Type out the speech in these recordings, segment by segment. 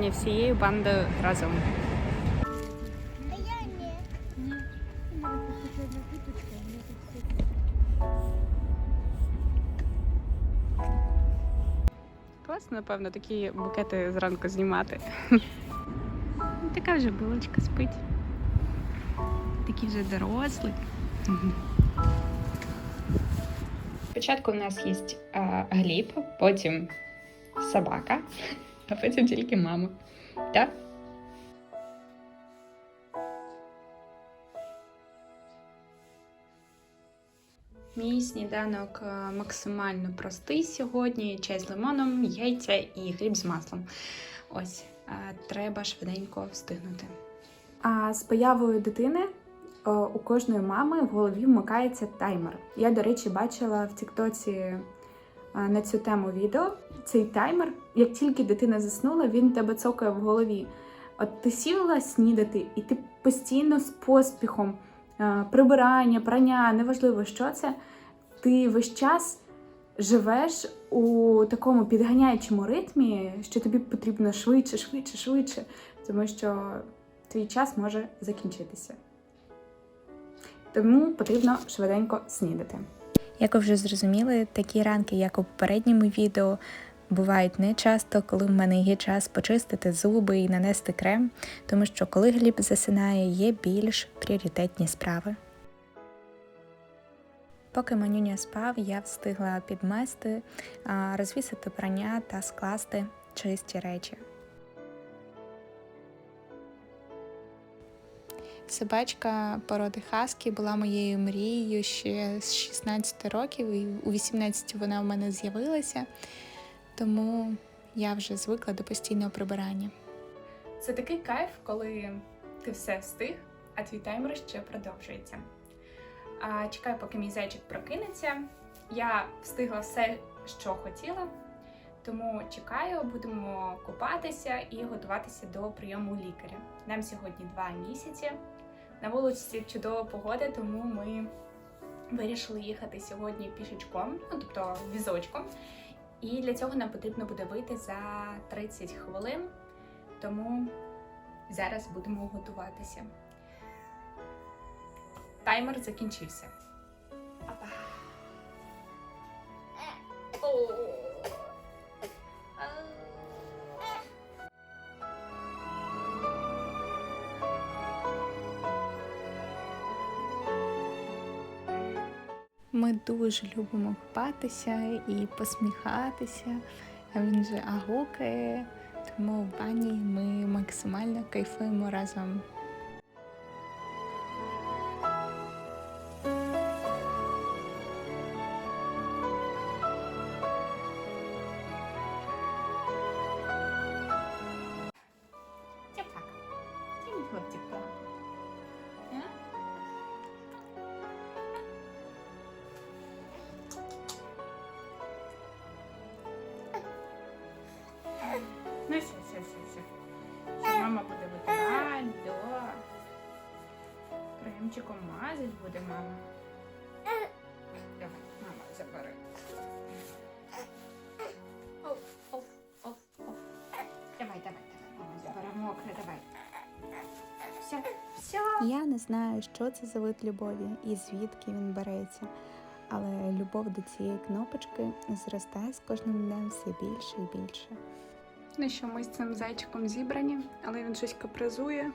ми сьогодні всією бандою разом. А я ні. Класно, напевно, такі букети зранку знімати. Така вже булочка спить. Такі вже дорослі. Спочатку у нас є а, Гліб, потім собака, А потім тільки мама. Так? Мій сніданок е, максимально простий сьогодні: чай з лимоном, яйця і хліб з маслом. Ось е, треба швиденько встигнути. А з появою дитини е, у кожної мами в голові вмикається таймер. Я, до речі, бачила в Тіктоці на цю тему відео. Цей таймер, як тільки дитина заснула, він тебе цокає в голові. От ти сіла снідати, і ти постійно з поспіхом е, прибирання, прання, неважливо, що це. Ти весь час живеш у такому підганяючому ритмі, що тобі потрібно швидше, швидше, швидше, тому що твій час може закінчитися. Тому потрібно швиденько снідати. Як ви вже зрозуміли, такі ранки, як у попередньому відео, бувають не часто, коли в мене є час почистити зуби і нанести крем, тому що коли Гліб засинає, є більш пріоритетні справи. Поки манюня спав, я встигла підмести, розвісити прання та скласти чисті речі. Собачка породи Хаскі була моєю мрією ще з 16 років, і у 18 вона в мене з'явилася, тому я вже звикла до постійного прибирання. Це такий кайф, коли ти все встиг, а твій таймер ще продовжується. А, чекаю, поки мій зайчик прокинеться. Я встигла все, що хотіла, тому чекаю, будемо купатися і готуватися до прийому лікаря. Нам сьогодні два місяці. На вулиці чудова погода, тому ми вирішили їхати сьогодні пішечком, ну тобто візочком. І для цього нам потрібно буде вийти за 30 хвилин. Тому зараз будемо готуватися. Таймер закінчився. Опа. Ми дуже любимо купатися і посміхатися, він же агукає, тому в бані ми максимально кайфуємо разом. Ну все, все, все, все. Мама буде витирати, да. Кремчиком мазать буде мама. Давай, мама, забери. Давай, давай, давай, мама, забери давай. Все, все. Я не знаю, що це за вид любові і звідки він береться, але любов до цієї кнопочки зростає з кожним днем все більше і більше. Ну що, ми з цим зайчиком зібрані, але він щось капризує.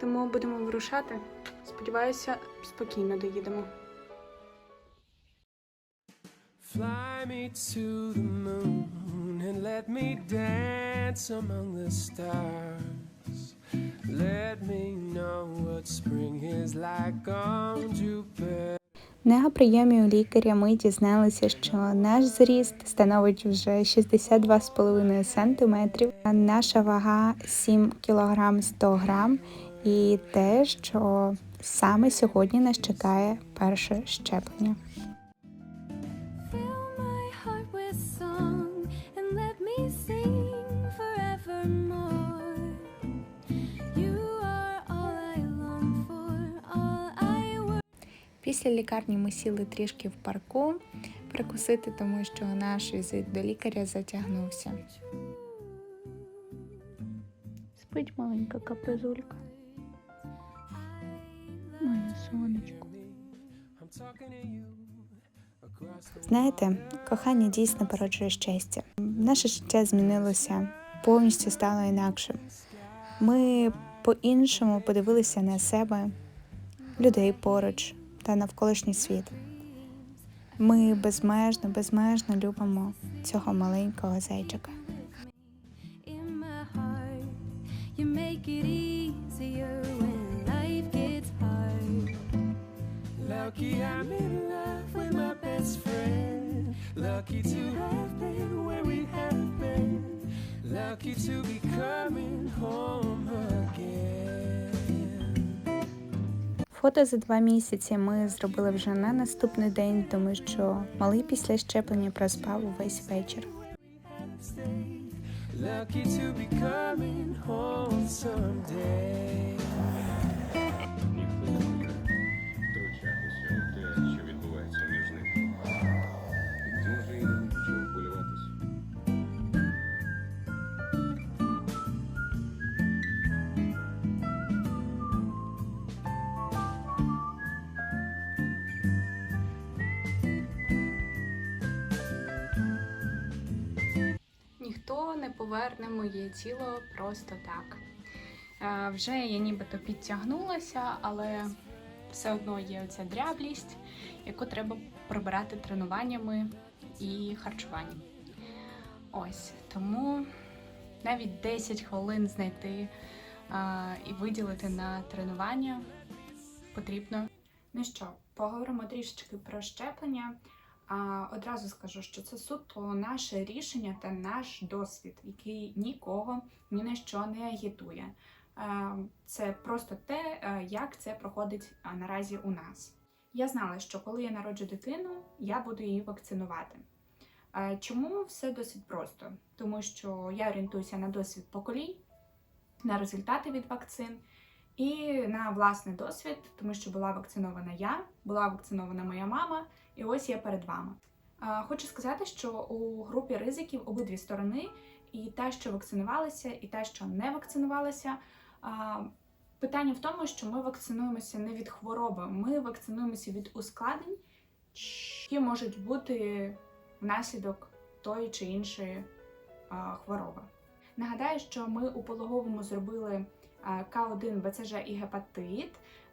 Тому будемо вирушати. Сподіваюся, спокійно доїдемо. Fly me to the moon and let me dance among the stars. Let me know what spring is like on Jupiter. На прийомі у лікаря. Ми дізналися, що наш зріст становить вже 62,5 см, а наша вага 7 кг 100 г, і те, що саме сьогодні нас чекає перше щеплення. Після лікарні ми сіли трішки в парку перекусити, тому що наш візит до лікаря затягнувся. спить маленька капризулька. Моє сонечко. Знаєте, кохання дійсно породжує щастя. Наше життя змінилося, повністю стало інакшим. Ми по-іншому подивилися на себе, людей поруч та навколишній світ. Ми безмежно, безмежно любимо цього маленького зайчика. in my heart. You make it easier when life gets hard. Lucky I'm in love with my best friend. Lucky to have been where we have been. Lucky to be coming home again. Фото за два місяці ми зробили вже на наступний день, тому що малий після щеплення проспав увесь вечір. Lucky to be coming home someday. Поверне моє тіло просто так. Е, Вже я нібито підтягнулася, але все одно є оця дряблість, яку треба прибирати тренуваннями і харчуванням. Ось тому навіть 10 хвилин знайти е, і виділити на тренування потрібно. Ну що, поговоримо трішечки про щеплення. А, одразу скажу, що це суто наше рішення та наш досвід, який нікого ні на що не агітує. Е, Це просто те, е, як це проходить наразі у нас. Я знала, що коли я народжу дитину, я буду її вакцинувати. Е, Чому все досить просто? Тому що я орієнтуюся на досвід поколінь, на результати від вакцин і на власний досвід, тому що була вакцинована я, була вакцинована моя мама, і ось я перед вами. Хочу сказати, що у групі ризиків обидві сторони, і та, що вакцинувалася, і та, що не вакцинувалася. Питання в тому, що ми вакцинуємося не від хвороби, ми вакцинуємося від ускладнень, які можуть бути внаслідок тої чи іншої хвороби. Нагадаю, що ми у пологовому зробили К1, БЦЖ і гепатит.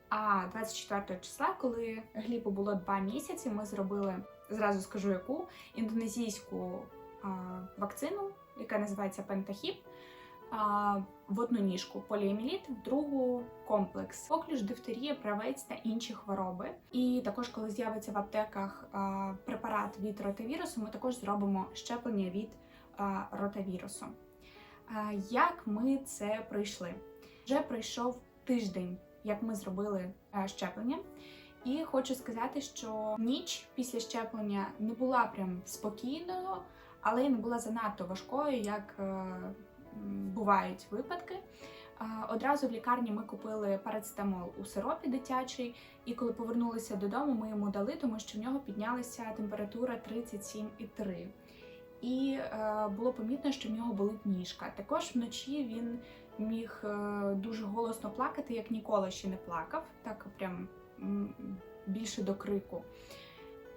А 24 числа, коли Глібу було 2 місяці, ми зробили зразу скажу яку індонезійську а, вакцину, яка називається Пентахіп. А, в одну ніжку поліеміліт, в другу комплекс, оклюш, дифтерія, правець та інші хвороби. І також, коли з'явиться в аптеках а, препарат від ротавірусу, ми також зробимо щеплення від а, ротавірусу. А, як ми це пройшли? Вже пройшов тиждень, як ми зробили е, щеплення. І хочу сказати, що ніч після щеплення не була прям спокійною, але й не була занадто важкою, як е, бувають випадки. Одразу в лікарні ми купили парацетамол у сиропі дитячий, і коли повернулися додому, ми йому дали, тому що в нього піднялася температура 37,3. І е, було помітно, що в нього болить ніжка. Також вночі він міг е, дуже голосно плакати, як ніколи ще не плакав, так прям більше до крику.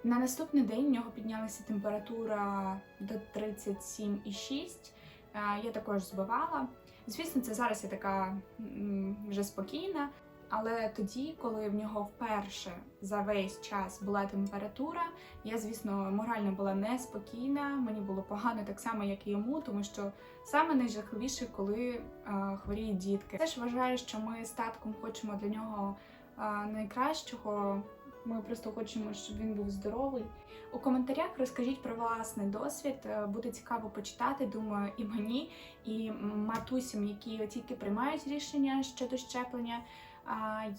На наступний день в нього піднялася температура до 37,6. Е, Я також збивала. Звісно, це зараз я така вже спокійна. Але тоді, коли в нього вперше за весь час була температура, я, звісно, морально була неспокійна. Мені було погано так само, як і йому, тому що саме найжахливіше, коли е, хворіють дітки. Теж вважаю, що ми з татком хочемо для нього е, найкращого. Ми просто хочемо, щоб він був здоровий. У коментарях розкажіть про власний досвід. Е, Буде цікаво почитати. Думаю, і мені, і матусям, які тільки приймають рішення щодо щеплення.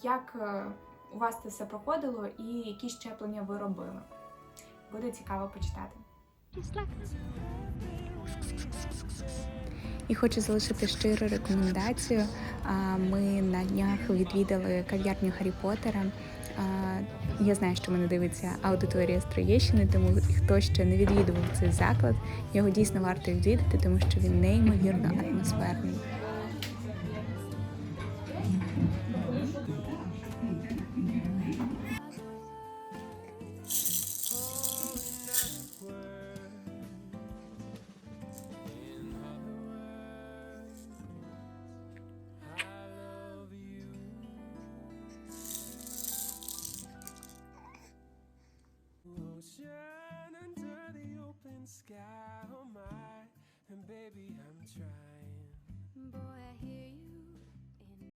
Як е, у вас це все проходило і які щеплення ви робили? Буде цікаво почитати. І хочу залишити щиру рекомендацію. Ми на днях відвідали кав'ярню Гаррі Поттера. Я знаю, що мене дивиться аудиторія Троєщини, тому хто ще не відвідував цей заклад, його дійсно варто відвідати, тому що він неймовірно атмосферний. Sky, oh my. And baby,